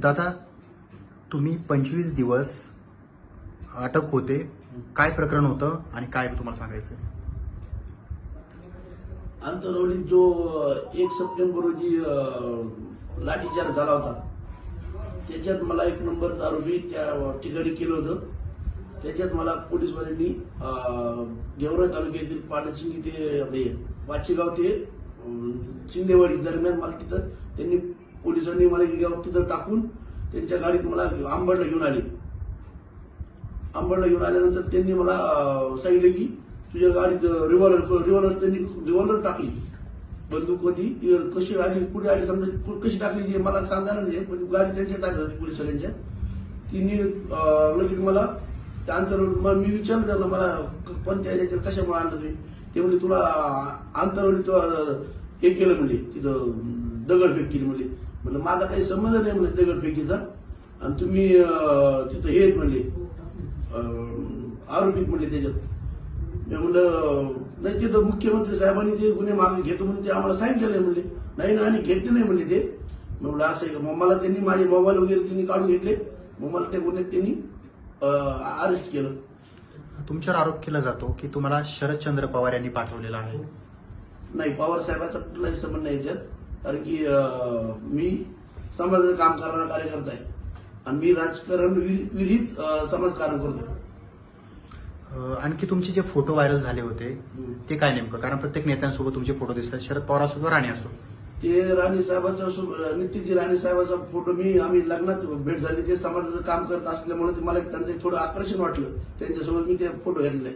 दादा तुम्ही पंचवीस दिवस अटक होते. काय प्रकरण होतं आणि काय तुम्हाला सांगायचं आंतरवलीत जो एक सप्टेंबर रोजी लाठीचार्ज झाला होता. त्याच्यात मला एक नंबरचा आरोपी त्या ठिकाणी केलं होतं. त्याच्यात मला पोलीसवाल्यांनी अं, गेवरा तालुक्यातील पाटसिंगी इथे आपले वाचेगाव ते शिंदेवाडी दरम्यान मला तिथं त्यांनी पोलिसांनी मला गाव तिथं टाकून त्यांच्या गाडीत मला आंबडला घेऊन आले. आंबडला घेऊन आल्यानंतर त्यांनी मला सांगितलं की तुझ्या गाडीत रिव्हॉल्वर रिव्हॉल्वर त्यांनी रिव्हॉल्वर टाकली. बंदूक होती ती कशी आली कुठे आली समजा कशी टाकली ते मला सांगणार नाही पण गाडी त्यांच्या ताब्यात होती पोलिसांच्या तिने लगेच मला त्यानंतर मग मी विचारलं त्यांना मला क- कोणत्या याच्यात कशामुळे आणलं ते? ते म्हणजे तुला आंतरवली तो हे केलं म्हणजे तिथं दगडफेक केली म्हणजे म्हणलं माझा काही संबंध नाही म्हणजे दगडफेकीचा. आणि तुम्ही तिथं हे म्हणले आरोपी म्हणले त्याच्यात. मी म्हणलं नाही तिथं मुख्यमंत्री साहेबांनी ते गुन्हे मागे घेतो म्हणून ते आम्हाला सांगितलेलं म्हणले. नाही ना आणि घेतले नाही म्हणले ते. मी म्हणलं असं आहे का? मग मला त्यांनी माझे मोबाईल वगैरे त्यांनी काढून घेतले. मग मला त्या गुन्ह्यात त्यांनी अरेस्ट केलं. तुमच्यावर आरोप केला जातो की तुम्हाला शरदचंद्र पवार यांनी पाठवलेला आहे. नाही पवार साहेबाचा कुठलाही संबंध नाही याच्यात. कारण की मी समाजाचं काम करणारा कार्यकर्ता आहे. आणि मी राजकारण विरहित समाजकारण करतो आणखी तुमचे जे फोटो व्हायरल झाले होते ते काय नेमकं? कारण प्रत्येक नेत्यांसोबत तुमचे फोटो दिसतात. शरद पवार असो किंवा राणे असो. ते राणी साहेबाचा सो- नितीनजी राणी साहेबाचा फोटो मी आम्ही लग्नात भेट झाली. ते समाजाचं काम करत असल्यामुळे मला त्यांचं थोडं आकर्षण वाटलं. त्यांच्यासोबत मी ते फोटो घेतले